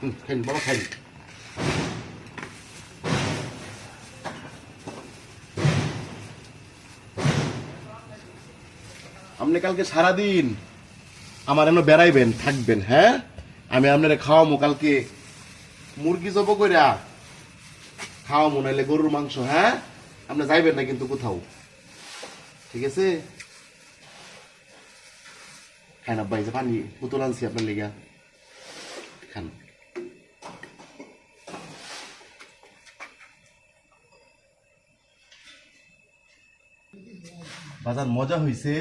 হুম, খাইন বাবা আপনি কালকে সারাদিন আমার এনে বেড়াইবেন থাকবেন হ্যাঁ? আমি আপনারে খাওয়ামো কালকে মুরগি জব কইরা। খাওয়ামো নাইলে গরুর মাংস হ্যাঁ? আপনি যাইবেন না কিন্তু কোথাও। ঠিক আছে? আব্বা এই যে পানি বোতল আনছি আপনার লেগা। খান। বাজার মজা হইছে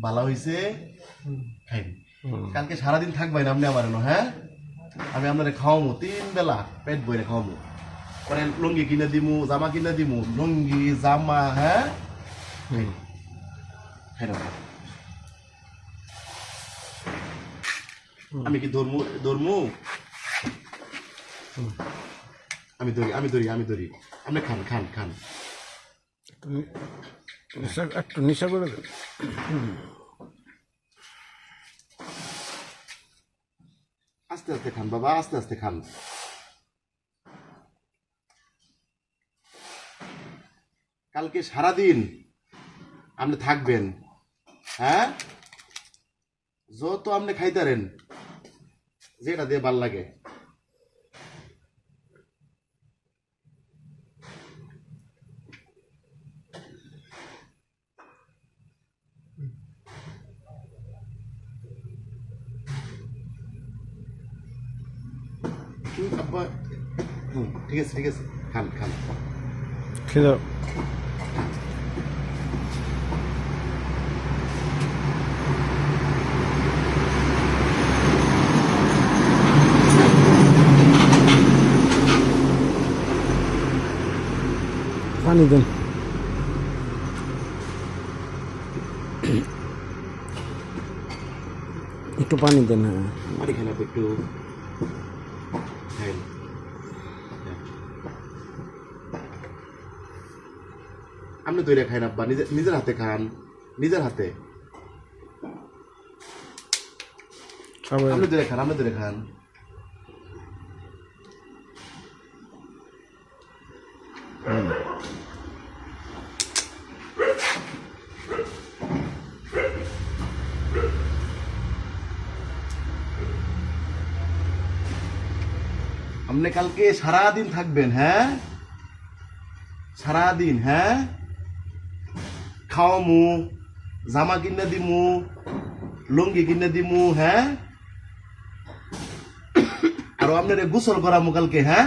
ভালো হইছে খাইন কালকে সারাদিন থাকবেন আপনি আমার হ্যাঁ? আমি আপনারে খাওয়ামো তিন বেলা পেট বইরে খাওয়ামো। পরে লুঙ্গি কিনে দিমু জামা কিনে দিমু লুঙ্গি জামা হ্যাঁ? আমি কি ধরমু ধর্মু? আমি ধরি আমি ধরি আমি ধরি। আপনি খান খান খান। তুমি নেশা একটু নেশা করে দেন। আস্তে আস্তে খান, বাবা, আস্তে আস্তে খান। কালকে সারাদিন আপনি থাকবেন হ্যাঁ? যত আপনি খাইতারেন, যেটা দিয়ে ভালো লাগে। হুম, আব্বা হুম, ঠিক আছে ঠিক আছে খান খান খেয়ে দাও পানি দেন একটু পানি দেন হ্যাঁ। একটু খাইন আপনি তৈরি খাইন আব্বা নিজের হাতে খান নিজের হাতে। আপনি তৈরি খান আপনি তৈরি খান। আপনি কালকে সারাদিন থাকবেন হ্যাঁ সারাদিন হ্যাঁ খাওয়া খাওয়ামু জামা কিনে দিমু লুঙ্গি কিনে দিমু হ্যাঁ আর আপনার গোসল করামু কালকে হ্যাঁ